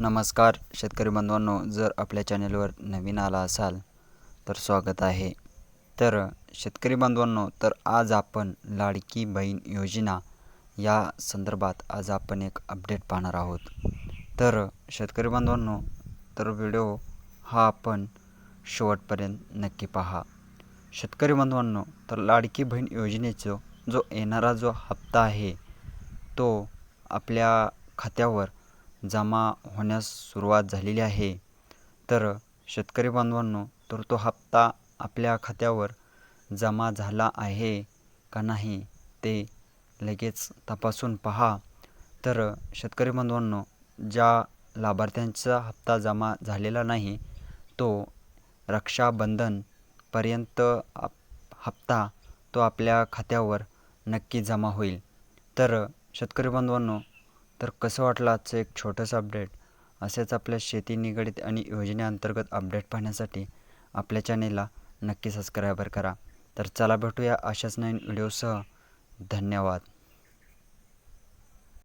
नमस्कार शेतकरी बांधवांनो जर आपल्या चॅनलवर नवीन आला असाल तर स्वागत आहे. तर शेतकरी बांधवांनो तर आज आपण लाडकी बहीण योजना या संदर्भात आज आपण एक अपडेट पाहणार आहोत. तर शेतकरी बांधवांनो तर व्हिडिओ हा आपण शेवटपर्यंत नक्की पहा. शेतकरी बांधवांनो तर लाडकी बहीण योजनेचं जो येणारा जो हप्ता आहे तो आपल्या खात्यावर जमा होण्यास सुरुवात झालेली आहे. तर शेतकरी बांधवांनो तर तो हप्ता आपल्या खात्यावर जमा झाला आहे का नाही ते लगेच तपासून पहा. तर शेतकरी बांधवांनो ज्या लाभार्थ्यांचा हप्ता जमा झालेला नाही तो रक्षाबंधनपर्यंत आप हप्ता तो आपल्या खात्यावर नक्की जमा होईल. तर शेतकरी बांधवांनो तर कसं वाटलं आजचं एक छोटंसं अपडेट असेच आपल्या शेती निगडीत आणि योजनेअंतर्गत अपडेट पाहण्यासाठी आपल्या चॅनेलला नक्की सबस्क्रायबर करा. तर चला भेटूया अशाच नवीन व्हिडिओसह धन्यवाद.